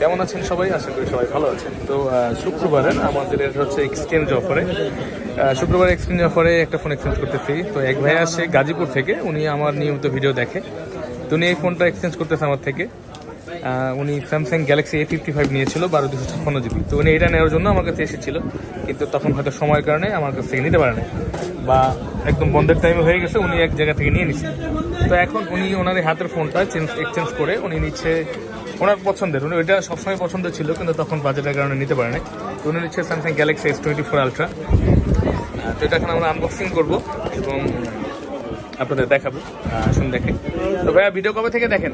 কেমন আছেন সবাই? আশা করি সবাই ভালো আছেন। তো আহ, শুক্রবারের আমাদের হচ্ছে এক্সচেঞ্জ অফারে শুক্রবার এক্সচেঞ্জ অফারে একটা ফোন এক্সচেঞ্জ করতেছি। তো এক ভাই আসে গাজীপুর থেকে উনি আমার নিয়মিত ভিডিও দেখে। তো উনি এই ফোনটা এক্সচেঞ্জ করতেছে আমার থেকে। উনি Samsung Galaxy A fifty five নিয়েছিল বারো দুশো ছাপ্পান্ন জিবি তো উনি এটা নেওয়ার জন্য আমার কাছে এসেছিল। কিন্তু তখন হয়তো সময়ের কারণে আমার কাছ থেকে নিতে পারে না বা একদম বন্ধের টাইমে হয়ে গেছে উনি এক জায়গা থেকে নিয়ে নিচ্ছে তো এখন উনি ওনার হাতের ফোনটা চেঞ্জ এক্সচেঞ্জ করে উনি নিচ্ছে ওনার পছন্দের উনি ওইটা সবসময় পছন্দ ছিল কিন্তু তখন বাজেটের কারণে নিতে পারে না তো উনি নিচ্ছে Samsung Galaxy S twenty four ultra তো এটা এখন আমরা আনবক্সিং করব এবং আপনাদের দেখাবো আসুন দেখে। তো ভাইয়া ভিডিও কবে থেকে দেখেন?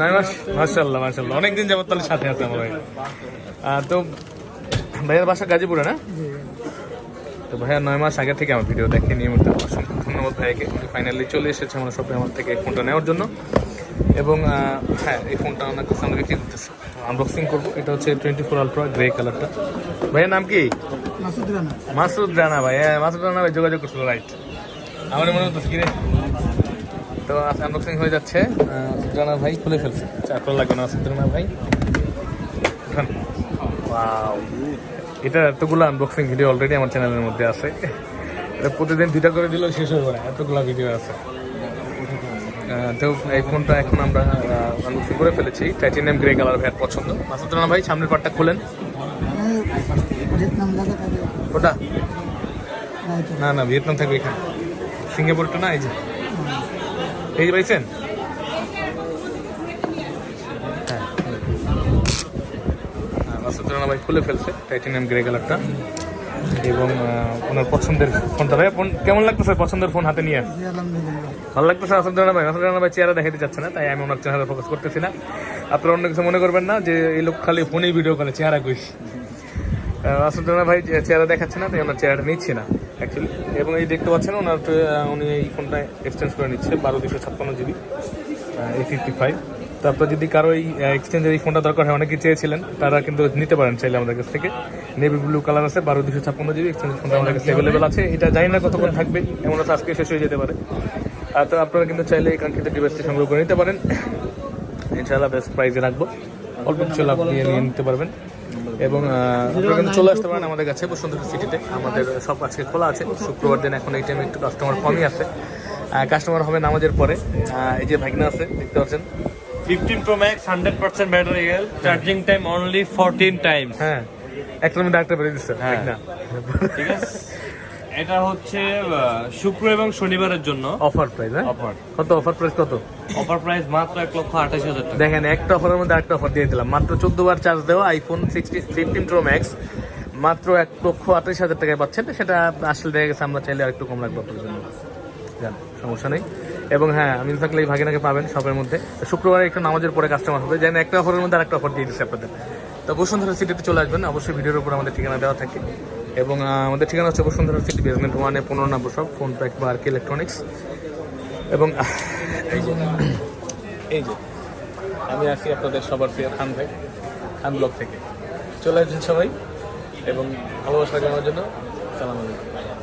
নয় মাস মার্শাল্লাহ মার্শাল্লাহ অনেকদিন যাবত তাহলে সাথে আছে আমার ভাই। তো ভাইয়ের বাসা গাজীপুরে না? তো ভাইয়া নয় মাস আগে থেকে আমার ভিডিও দেখে নিয়মিত অসংখ্য ধন্যবাদ ভাইয়াকে। উনি ফাইনালি চলে এসেছে আমার শপে আমার থেকে ফোনটা নেওয়ার জন্য। এবং হ্যাঁ এই ফোনটা আমার কাছে আমরা বিক্রি করতেছে আনবক্সিং করব। এটা হচ্ছে টোয়েন্টি ফোর আলট্রা গ্রে কালারটা ভাইয়ের নাম কি? মাসুদ রানা। মাসুদ রানা ভাই হ্যাঁ মাসুদ রানা ভাই যোগাযোগ করছিল রাইট আমার মনে হতো কিনে তো আনবক্সিং হয়ে যাচ্ছে। মাসুদ রানা ভাই খুলে ফেলছে। চারটা লাগবে না মাসুদ রানা ভাই। উঠান। এটা এতগুলো আনবক্সিং ভিডিও অলরেডি আমার চ্যানেলের মধ্যে আছে। এটা প্রতিদিন দুইটা করে দিলেও শেষ হয়ে পড়ে এতগুলো ভিডিও আছে। তো এই ফোনটা এখন আমরা আনবক্সিং করে ফেলেছি। টাইটেনিয়াম গ্রে কালার ভাইয়ের পছন্দ। মাসুদ রানা ভাই সামনের পার্টটা খুলেন। ওটা? না না ভিয়েতনাম থাকবে এখানে। সিঙ্গাপুরটা না এই যে। এই যে পাইছেন? হ্যাঁ হ্যাঁ, মাসুদ রানা ভাই খুলে ফেলছে টাইটেনিয়াম গ্রে কালারটা এবং ওনার পছন্দের ফোনটা। ভাই ফোন কেমন লাগতেছে পছন্দের ফোন হাতে নিয়ে? ভালো লাগতেছে? মাসুদ রানা ভাই মাসুদ রানা ভাই চেহারা দেখাতে চাচ্ছে না তাই আমি ওনার চেহারা ফোকাস করতেছি না। আপনারা অন্য কিছু মনে করবেন না যে এই লোক খালি ফোনেই ভিডিও করে চেহারা কইস। মাসুদ রানা ভাই চেহারা দেখাচ্ছে না তাই ওনার চেহারাটা নিচ্ছে না অ্যাকচুয়ালি এবং এই দেখতে পাচ্ছেন ওনার উনি এই ফোনটা এক্সচেঞ্জ করে নিচ্ছে বারো দুশো ছাপ্পান্ন জিবি এ ফিফটি ফাইভ তো আপনার যদি কারও এই এক্সচেঞ্জের এই ফোনটা দরকার হয় অনেকে চেয়েছিলেন, তারা কিন্তু নিতে পারেন চাইলে আমাদের কাছ থেকে। নেভি ব্লু কালার আছে, বারো দুশো ছাপ্পান্ন জিবি এক্সচেঞ্জ ফোনটা আমাদের কাছে অ্যাভেলেবেল আছে। এটা জানি না কতক্ষণ থাকবে, এমন আছে আজকে শেষ হয়ে যেতে পারে। আর তো আপনারা কিন্তু চাইলে এই কাঙ্ক্ষিত ডিভাইসটি সংগ্রহ করে নিতে পারেন। ইনশাআল্লাহ বেস্ট প্রাইসে রাখব। অল্প কিছু লাভ দিয়ে নিয়ে নিতে পারবেন। এবং আপনারা কিন্তু চলে আসতে পারেন আমাদের কাছে, বসুন্ধরা সিটিতে আমাদের সব আজকে খোলা আছে। শুক্রবার দিন এখন এই টাইমে একটু কাস্টমার কমই আছে কাস্টমার হবে নামাজের পরে। এই যে ভাগনা আছে, দেখতে পাচ্ছেন। 15 Pro Max 100% battery health charging time only 14 times. হ্যাঁ। একটা আমি ডাক্তার বেরিয়ে দিচ্ছে হ্যাঁ। ভাগনা ঠিক আছে। এটা হচ্ছে শুক্র এবং শনিবারের জন্য। অফার প্রাইস হ্যাঁ? অফার কত? অফার প্রাইস কত? অফার প্রাইস মাত্র এক লক্ষ আঠাশ হাজার টাকা। দেখেন একটা অফারের মধ্যে একটা অফার দিয়ে দিলাম। মাত্র চোদ্দ বার চার্জ দেওয়া iPhone sixty fifteen pro max মাত্র এক লক্ষ আঠাশ হাজার টাকায় পাচ্ছেন। সেটা আসলে দেখা গেছে আমরা চাইলে আরেকটু কম রাখব আপনার জন্য। জান সমস্যা নেই। এবং হ্যাঁ আমি থাকলে এই ভাগিনাকে পাবেন শপের মধ্যে। শুক্রবারে একটু নামাজের পরে কাস্টমার হবে। যেন একটা অফারের মধ্যে আরেকটা অফার দিয়ে দিচ্ছে আপনাদের। তো বসুন্ধরা সিটিতে চলে আসবেন। অবশ্যই ভিডিওর উপর আমাদের ঠিকানা দেওয়া থাকে। এবং আমাদের ঠিকানা হচ্ছে বসুন্ধরা সিটি বেসমেন্ট ওয়ানে পনেরো নম্বর সব ফোন প্যাক বা আর ইলেকট্রনিক্স এবং এই যে এই যে, আমি আছি আপনাদের সবার প্রিয় খান ভাই, খান ব্লগ থেকে। চলে আসছেন সবাই। এবং ভালোবাসা জানানোর জন্য সালাম আলাইকুম।